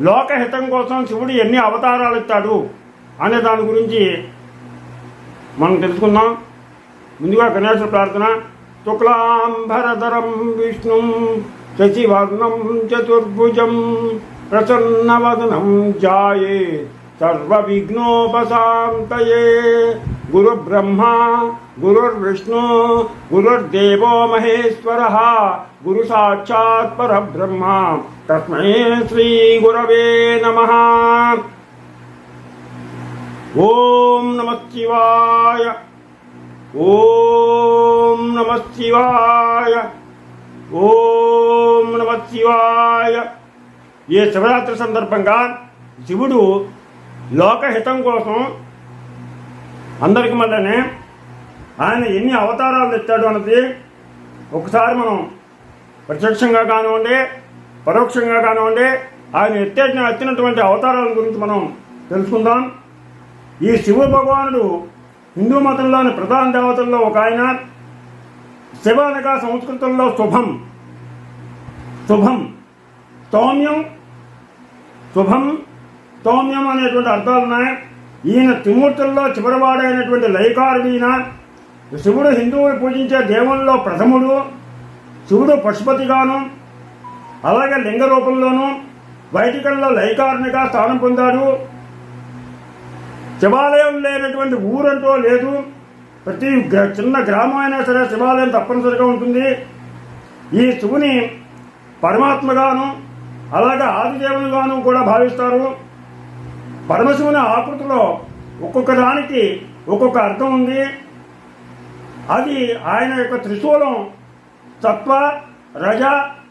లోకహితం కోసం శివుడు ఎన్ని అవతారాలు ఇస్తాడు అనే దాని గురించి మనం తెలుసుకుందాం. ముందుగా గణేశ ప్రార్థన. శుక్లాంబరధరం విష్ణు శశివర్ణం చతుర్భుజం ప్రసన్నవదనం జాయే సర్వవిఘ్నోపశాంతయే. గురుబ్రహ్మ గురుర్విష్ణు గురుర్దేవో మహేశ్వర గురు సాక్షాత్ పరబ్రహ్మ తస్మై శ్రీ గురవే నమ ఓం నమ శివాయ ఓం నమ శివాయ ఓం నమ శివాయ ఈ శివరాత్రి సందర్భంగా శివుడు లోకహితం కోసం అందరికి మళ్ళీ ఆయన ఎన్ని అవతారాలు తెచ్చాడు అన్నది ఒకసారి మనం ప్రత్యక్షంగా కానివ్వండి పరోక్షంగా కానివ్వండి ఆయన ఎత్తే ఎత్తినటువంటి అవతారాల గురించి మనం తెలుసుకుందాం. ఈ శివ భగవానుడు హిందూ మతంలోని ప్రధాన దేవతల్లో ఒక ఆయన శివ అనగా సంస్కృతంలో శుభం. శుభం. సౌమ్యం శుభం సౌమ్యం అనేటువంటి అర్థాలు ఉన్నాయి ఈయన త్రిమూర్తుల్లో చివరివాడైనటువంటి లయకారుడు శివుడు హిందువులు పూజించే దేవుల్లో ప్రథముడు శివుడు పశుపతిగాను అలాగే లింగ రూపంలోనూ వైదికంలో లయకారునిగా స్థానం పొందాడు. శివాలయం లేనటువంటి ఊరంటూ లేదు. ప్రతి చిన్న గ్రామం అయినా సరే శివాలయం తప్పనిసరిగా ఉంటుంది. ఈ శివుని పరమాత్మగాను అలాగే ఆదిదేవునిగాను కూడా భావిస్తారు. పరమశివుని ఆకృతిలో ఒక్కొక్క దానికి ఒక్కొక్క అర్థం ఉంది. అది ఆయన యొక్క త్రిశూలం తత్వ రజ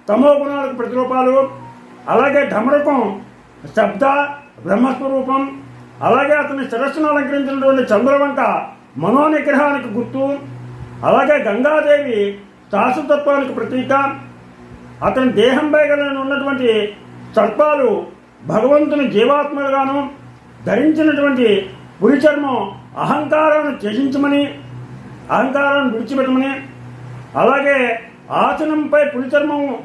తమో గుణాలకు ప్రతిరూపాలు. అలాగే ఢమరకం శబ్ద బ్రహ్మస్వరూపం. అలాగే అతని శిరస్సును అలంకరించినటువంటి చంద్రవంక మనోనిగ్రహానికి గుర్తు. అలాగే గంగాదేవి శాశ్వతత్వానికి ప్రతీక. అతని దేహంపై కలిగి ఉన్నటువంటి సర్పాలు భగవంతుని జీవాత్మలుగాను ధరించినటువంటి పురి చర్మం అహంకారాన్ని త్యజించమని అహంకారాన్ని విడిచిపెట్టమని అలాగే ఆసనంపై పులి చర్మం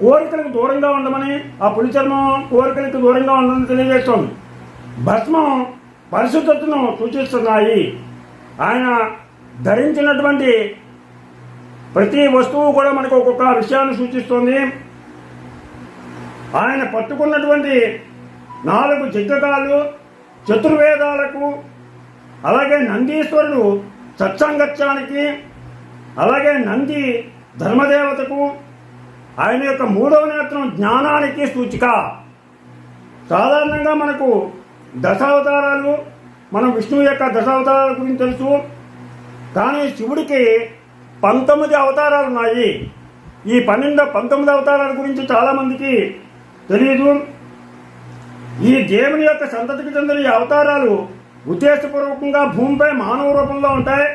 కోరికలకు దూరంగా ఉండమని ఆ పులి చర్మం కోరికలకు దూరంగా ఉండమని తెలియజేస్తోంది. భస్మం పరిశుద్ధతను సూచిస్తున్నాయి. ఆయన ధరించినటువంటి ప్రతి వస్తువు కూడా మనకు ఒక్కొక్క విషయాన్ని సూచిస్తుంది. ఆయన పట్టుకున్నటువంటి నాలుగు జిగ్గకాలు చతుర్వేదాలకు అలాగే నందీశ్వరుడు సత్సంగత్యానికి అలాగే నంది ధర్మదేవతకు ఆయన యొక్క మూడవ నేత్రం జ్ఞానానికి సూచిక. సాధారణంగా మనకు దశావతారాలు మనం విష్ణువు యొక్క దశావతారాల గురించి తెలుసు. కానీ శివుడికి పంతొమ్మిది అవతారాలు ఉన్నాయి ఈ పన్నెండు పంతొమ్మిది అవతారాల గురించి చాలామందికి తెలియదు ఈ దేవుని యొక్క సంతతికి చెందిన ఈ అవతారాలు ఉద్దేశపూర్వకంగా భూమిపై మానవ రూపంలో ఉంటాయి.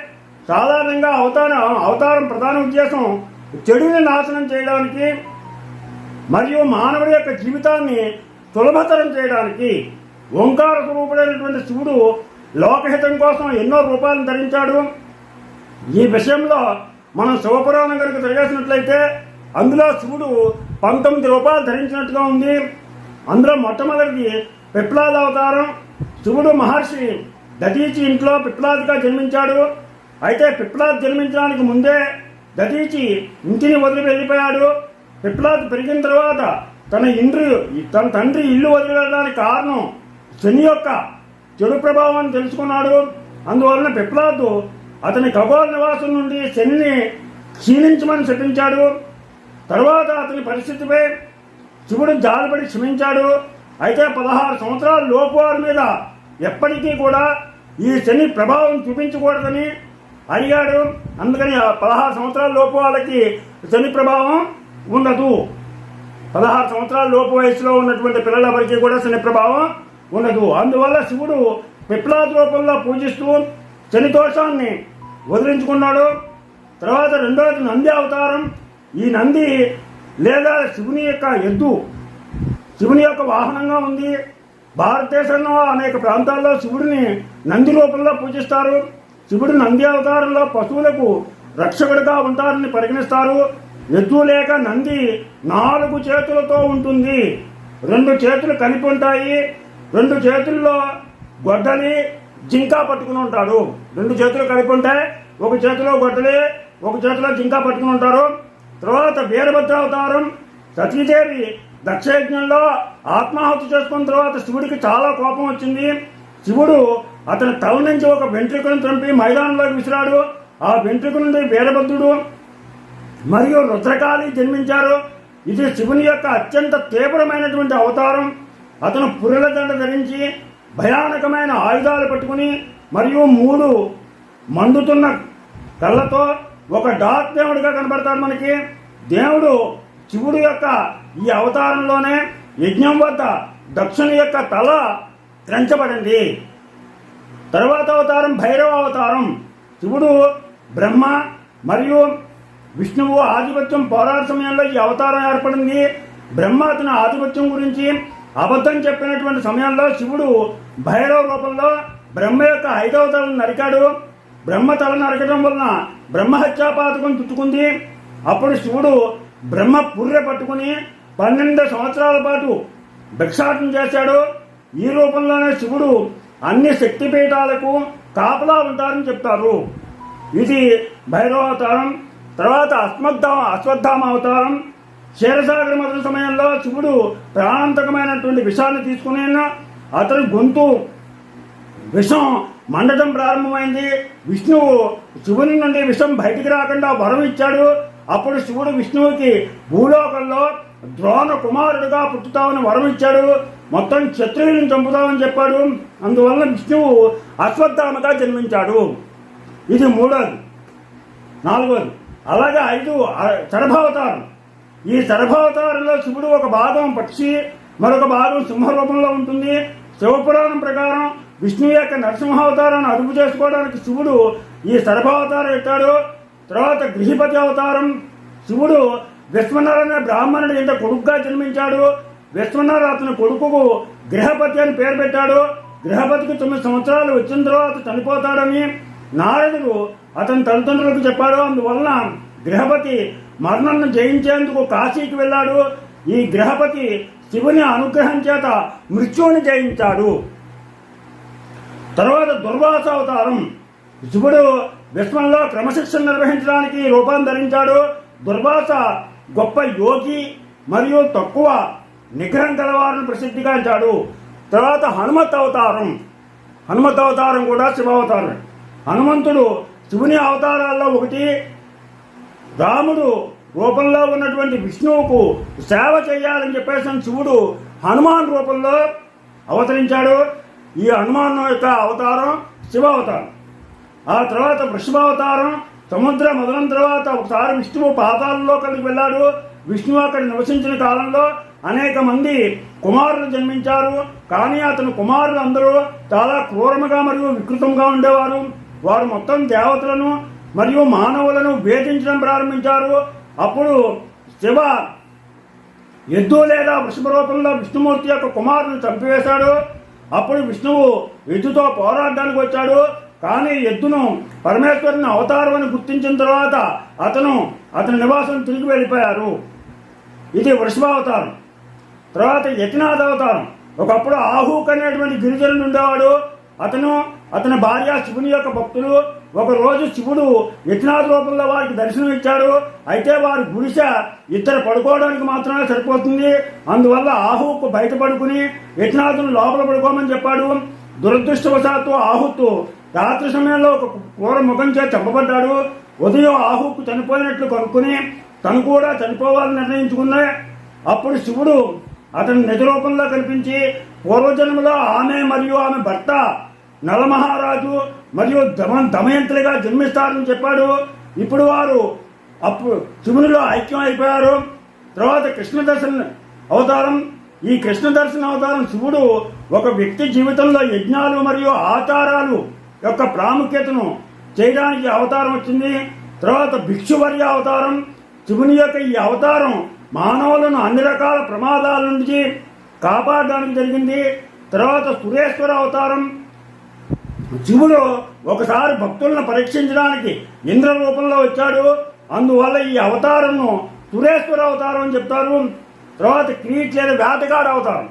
సాధారణంగా అవతారం అవతారం ప్రధాన ఉద్దేశం చెడుని నాశనం చేయడానికి మరియు మానవుడి యొక్క జీవితాన్ని సులభతరం చేయడానికి. ఓంకార స్వరూపుడైనటువంటి శివుడు లోకహితం కోసం ఎన్నో రూపాలను ధరించాడు. ఈ విషయంలో మనం శివపురాణం కనుక తిరగేసినట్లయితే అందులో శివుడు పంతొమ్మిది రూపాయలు ధరించినట్టుగా ఉంది. అందులో మొట్టమొదటిది పిప్లాద అవతారం. శివుడు మహర్షి దతీచి ఇంట్లో పిప్లాదిగా జన్మించాడు. అయితే పిప్లాద్ జన్మించడానికి ముందే దతీచి ఇంటిని వదిలి వెళ్ళిపోయాడు. పిప్లాద్ పెరిగిన తర్వాత తన ఇండ్రి తన తండ్రి ఇల్లు వదిలి వెళ్ళడానికి కారణం శని యొక్క చెడు ప్రభావాన్ని తెలుసుకున్నాడు. అందువలన పిప్లాద్ అతని ఖగోళ నివాసం నుండి శనిని క్షీణించమని శపించాడు. తర్వాత అతని పరిస్థితిపై శివుడు జాలిపడి క్షమించాడు. అయితే పదహారు సంవత్సరాల లోపు వారి మీద ఎప్పటికీ కూడా ఈ శని ప్రభావం చూపించకూడదని అడిగాడు. అందుకని ఆ పదహారు సంవత్సరాల లోపు వాళ్ళకి శని ప్రభావం ఉండదు పదహారు సంవత్సరాల లోపు వయసులో ఉన్నటువంటి పిల్లలెవరికీ కూడా శని ప్రభావం ఉండదు అందువల్ల శివుడు పిప్లాద రూపంలో పూజిస్తూ శని దోషాన్ని వదిలించుకున్నాడు. తర్వాత రెండవది నంది అవతారం. ఈ నంది లేదా శివుని యొక్క ఎద్దు శివుని యొక్క వాహనంగా ఉంది. భారతదేశంలో అనేక ప్రాంతాల్లో శివుడిని నంది రూపంలో పూజిస్తారు. శివుడు నంది అవతారంలో పశువులకు రక్షకుడిగా ఉంటారని పరిగణిస్తారు. ఎద్దు లేక నంది నాలుగు చేతులతో ఉంటుంది. రెండు చేతులు కలిపి ఉంటాయి. రెండు చేతుల్లో గొడ్డలి జింకా పట్టుకుని ఉంటాడు. రెండు చేతులు కలిపి ఉంటాయి ఒక చేతిలో గొడ్డలి ఒక చేతిలో జింకా పట్టుకుని ఉంటారు. తర్వాత వీరభద్ర అవతారం సతీదేవి దక్షయజ్ఞంలో ఆత్మాహుతి చేసుకున్న తర్వాత శివుడికి చాలా కోపం వచ్చింది. శివుడు అతని తల నుంచి ఒక వెంట్రుకను త్రంపి మైదానంలోకి విసిరాడు. ఆ వెంట్రుక నుండి వీరభద్రుడు మరియు రుద్రకాళి జన్మించారు. ఇది శివుని యొక్క అత్యంత తీవ్రమైనటువంటి అవతారం. అతను పురుల దండ ధరించి భయానకమైన ఆయుధాలు పట్టుకుని మరియు మూడు మండుతున్న కళ్ళతో ఒక డాక్ దేవుడిగా కనబడతాడు మనకి. దేవుడు శివుడు యొక్క ఈ అవతారంలోనే యజ్ఞం వద్ద దక్షుని యొక్క తల త్రెంచబడింది. తర్వాత అవతారం భైరవ అవతారం. శివుడు బ్రహ్మ మరియు విష్ణువు ఆధిపత్యం పోరాట సమయంలో ఈ అవతారం ఏర్పడింది. బ్రహ్మ అతని ఆధిపత్యం గురించి అబద్ధం చెప్పినటువంటి సమయంలో శివుడు భైరవ రూపంలో బ్రహ్మ యొక్క ఐదవ తలను నరికాడు. బ్రహ్మ తల నరకడం వలన బ్రహ్మహత్యా పాతకం చుట్టుకుంది అప్పుడు శివుడు బ్రహ్మ పుర్రె పట్టుకుని పన్నెండు సంవత్సరాల పాటు భిక్షాటం చేశాడు. ఈ రూపంలోనే శివుడు అన్ని శక్తిపీఠాలకు కాపలా ఉంటారని చెప్తారు. ఇది భైరవ అవతారం తర్వాత అశ్వత్థామ అశ్వత్థామ అవతారం క్షీరసాగర మొదటి సమయంలో శివుడు ప్రాణాంతకమైనటువంటి విషాన్ని తీసుకునే అతని గొంతు విషం మండటం ప్రారంభమైంది. విష్ణువు శివుని నుండి విషం బయటికి రాకుండా వరం ఇచ్చాడు. అప్పుడు శివుడు విష్ణువుకి భూలోకంలో ద్రోణ కుమారుడుగా పుట్టుతామని వరం ఇచ్చాడు. మొత్తం క్షత్రియులను చంపుతామని చెప్పాడు. అందువలన విష్ణువు అశ్వత్థామగా జన్మించాడు. ఇది మూడోది. నాలుగోది. అలాగే ఐదు ఆ- ఈ శరభావతారంలో శివుడు ఒక భాగం పక్షి మరొక భాగం సింహరూపంలో ఉంటుంది. శివపురాణం ప్రకారం విష్ణు యొక్క నరసింహావతారాన్ని అదుపు చేసుకోవడానికి శివుడు ఈ శరభావతారం ఎత్తాడు. తర్వాత గృహిపతి అవతారం. శివుడు విశ్వనారాయణ బ్రాహ్మణుడు ఇంత కొడుకుగా జన్మించాడు. విశ్వనారాయణ అతని కొడుకుకు గృహపతి అని పేరు పెట్టాడు. గృహపతికి తొమ్మిది సంవత్సరాలు వచ్చిన తర్వాత చనిపోతాడని నారదుడు అతని తల్లిదండ్రులకు చెప్పాడు. అందువలన గృహపతి మరణాన్ని జయించేందుకు కాశీకి వెళ్ళాడు. ఈ గృహపతి శివుని అనుగ్రహం చేత మృత్యువుని జయించాడు. తర్వాత దుర్వాస అవతారం శివుడు విశ్వంలో క్రమశిక్షణ నిర్వహించడానికి రూపం ధరించాడు దుర్వాస గొప్ప యోగి మరియు తక్కువ నిగ్రహం గలవారిని ప్రసిద్ధిగాంచాడు తర్వాత హనుమత్ అవతారం. హనుమత్ అవతారం కూడా శివావతారం హనుమంతుడు శివుని అవతారాల్లో ఒకటి. రాముడు రూపంలో ఉన్నటువంటి విష్ణువుకు సేవ చేయాలని చెప్పేసి శివుడు హనుమాన్ రూపంలో అవతరించాడు. ఈ హనుమాన్ యొక్క అవతారం శివ అవతారం. ఆ తర్వాత వృషభావతారం సముద్రం మదనం తర్వాత ఒకసారి విష్ణువు పాతాలలోకి వెళ్ళాడు. విష్ణువు అక్కడ నివసించిన కాలంలో అనేక మంది కుమారులు జన్మించారు. కానీ అతని కుమారులు అందరూ చాలా క్రూరముగా మరియు వికృతంగా ఉండేవారు. వారు మొత్తం దేవతలను మరియు మానవులను వేధించడం ప్రారంభించారు. అప్పుడు శివ ఎద్దు లేదా వృషభ రూపంలో విష్ణుమూర్తి యొక్క కుమారుని చంపివేశాడు. అప్పుడు విష్ణువు ఎద్దుతో పోరాడడానికి వచ్చాడు. కానీ ఎద్దును పరమేశ్వరుని అవతారం అని గుర్తించిన తర్వాత అతను అతని నివాసం తిరిగి వెళ్ళిపోయారు. ఇది వృషభావతారం తర్వాత యతినాథ అవతారం. ఒకప్పుడు ఆహూక్ అనేటువంటి గిరిజనుడు ఉండేవాడు. అతను అతని భార్య శివుని యొక్క భక్తులు ఒక రోజు శివుడు యతినాథ రూపంలో వారికి దర్శనం ఇచ్చాడు. అయితే వారి గుడిస ఇద్దరు పడుకోవడానికి మాత్రమే సరిపోతుంది. అందువల్ల ఆహుకు బయట పడుకుని యతినాథుని లోపల పడుకోమని చెప్పాడు. దురదృష్టవశాత్తు ఆహుతు రాత్రి సమయంలో ఒక కూర ముఖం చేసి చంపబడ్డాడు. ఉదయం ఆహుకు చనిపోయినట్లు కనుక్కుని తను కూడా చనిపోవాలని నిర్ణయించుకుంది. అప్పుడు శివుడు అతని నిజ రూపంలో కనిపించి పూర్వజన్మలో ఆమె మరియు ఆమె భర్త నలమహారాజు మరియు దమ దమయంతులుగా జన్మిస్తారని చెప్పాడు. ఇప్పుడు వారు అప్పుడు శివునిలో ఐక్యం అయిపోయారు. తర్వాత కృష్ణ దర్శన అవతారం. ఈ కృష్ణ దర్శన అవతారం శివుడు ఒక వ్యక్తి జీవితంలో యజ్ఞాలు మరియు ఆచారాలు యొక్క ప్రాముఖ్యతను చేయడానికి అవతారం వచ్చింది. తర్వాత భిక్షువర్య అవతారం. శివుని యొక్క ఈ అవతారం మానవులను అన్ని రకాల ప్రమాదాల నుంచి కాపాడడానికి జరిగింది. తర్వాత సురేశ్వర అవతారం. శివుడు ఒకసారి భక్తులను పరీక్షించడానికి ఇంద్ర రూపంలో వచ్చాడు. అందువల్ల ఈ అవతారంను సురేశ్వర అవతారం అని చెప్తారు. తర్వాత క్రీట్ లేదా వేటగాడు అవతారం.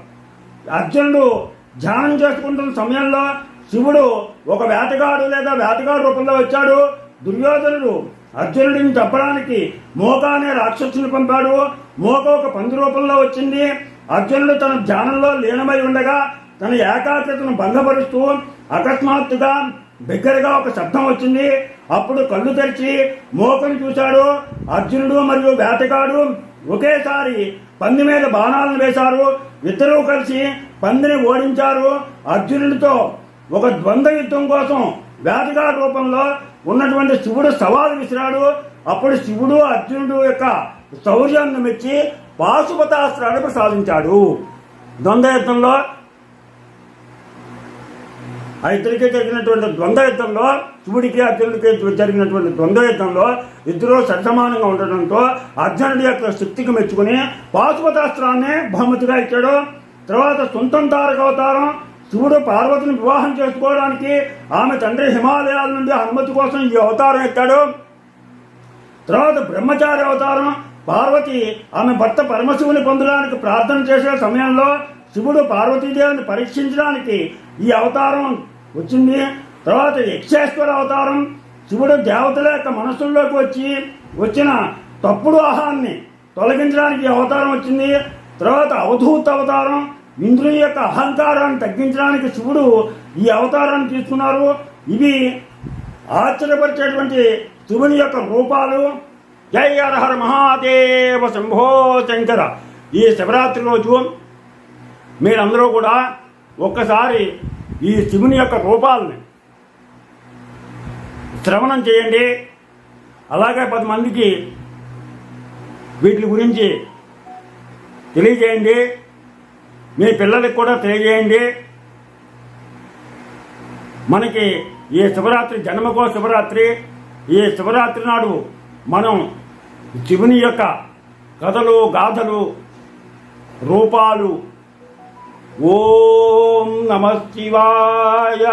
అర్జునుడు ధ్యానం చేసుకుంటున్న సమయంలో శివుడు ఒక వేటగాడు లేదా వేటగాడు రూపంలో వచ్చాడు. దుర్యోధనుడు అర్జునుడిని చంపడానికి మోక అనే రాక్షసుని పంపాడు. మోక ఒక పంది రూపంలో వచ్చింది. అర్జునుడు తన ధ్యానంలో లీనమై ఉండగా తన ఏకాగ్రతను భంగపరుస్తూ అకస్మాత్తుగా బిగ్గరగా ఒక శబ్దం వచ్చింది. అప్పుడు కళ్ళు తెరిచి మోకను చూశాడు. అర్జునుడు మరియు వేటగాడు ఒకేసారి పంది మీద బాణాలను వేశారు. ఇద్దరూ కలిసి పందిని ఓడించారు. అర్జునుడితో ఒక ద్వంద్వ యుద్ధం కోసం వేటగాడు రూపంలో ఉన్నటువంటి శివుడు సవాలు విసిరాడు. అప్పుడు శివుడు అర్జునుడు యొక్క శౌర్యాన్ని మెచ్చి పాశుపతాస్త్రాన్ని ప్రసాదించాడు. ద్వంద్వ యుద్ధంలో ఆ ఇద్దరికి జరిగినటువంటి ద్వంద్వయుద్ధంలో శివుడికి అర్జునుడికి జరిగినటువంటి ద్వంద్వయుద్ధంలో ఇద్దరు సరిసమానంగా ఉండడంతో అర్జునుడి యొక్క శక్తికి మెచ్చుకుని పాశుపతాస్త్రాన్ని బహుమతిగా ఇచ్చాడు. తర్వాత సొంతం తారక అవతారం శివుడు పార్వతిని వివాహం చేసుకోవడానికి ఆమె తండ్రి హిమాలయాల నుండి అనుమతి కోసం ఈ అవతారం ఎత్తాడు. తర్వాత బ్రహ్మచారి అవతారం పార్వతి ఆమె భర్త పరమశివుని పొందడానికి ప్రార్థన చేసే సమయంలో శివుడు పార్వతీదేవిని పరీక్షించడానికి ఈ అవతారం వచ్చింది. తర్వాత యక్షేశ్వర అవతారం శివుడు దేవతల యొక్క మనస్సుల్లోకి వచ్చి వచ్చిన తప్పుడు ఆహాన్ని తొలగించడానికి అవతారం వచ్చింది. తర్వాత అవధూత అవతారం ఇంద్రుని యొక్క అహంకారాన్ని తగ్గించడానికి శివుడు ఈ అవతారాన్ని తీసుకున్నారు. ఇవి ఆశ్చర్యపరిచేటువంటి శివుని యొక్క రూపాలు. జై అరహర హర మహాదేవ శంభో శంకర. ఈ శివరాత్రి రోజు మీరందరూ కూడా ఒక్కసారి ఈ శివుని యొక్క రూపాలని శ్రవణం చేయండి. అలాగే పది మందికి వీటి గురించి తెలియజేయండి. మీ పిల్లలకి కూడా తెలియజేయండి. మనకి ఈ శివరాత్రి జన్మకో శివరాత్రి. ఈ శివరాత్రి నాడు మనం శివుని యొక్క కథలు గాథలు రూపాలు ఓం నమ శివాయ.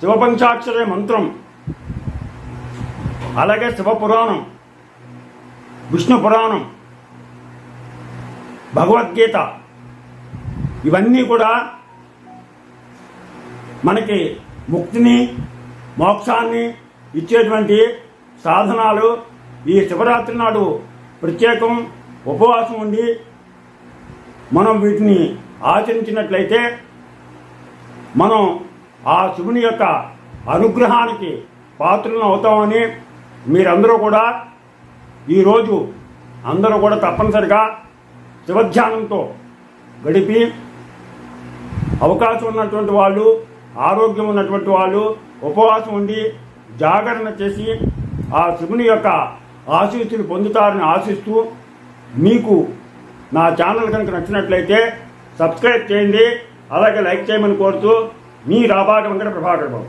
శివపంచాక్షరే మంత్రం. అలాగే శివపురాణం. విష్ణు పురాణం. భగవద్గీత. ఇవన్నీ కూడా మనకి ముక్తిని మోక్షాన్ని ఇచ్చేటువంటి సాధనాలు. ఈ శివరాత్రి నాడు ప్రత్యేకం ఉపవాసం ఉండి మనం వీటిని ఆచరించినట్లయితే మనం ఆ శివుని యొక్క అనుగ్రహానికి పాత్రలను అవుతామని మీరందరూ కూడా ఈరోజు అందరూ కూడా తప్పనిసరిగా శివధ్యానంతో గడిపి అవకాశం ఉన్నటువంటి వాళ్ళు ఆరోగ్యం ఉన్నటువంటి వాళ్ళు ఉపవాసం ఉండి జాగరణ చేసి ఆ శివుని యొక్క ఆశీస్సులు పొందుతారని ఆశిస్తూ మీకు నా ఛానల్ కనుక నచ్చినట్లయితే సబ్స్క్రైబ్ చేయండి అలాగే లైక్ చేయమని కోరుతూ మీ రాబాట వెంకట ప్రభాకర్ బాబు.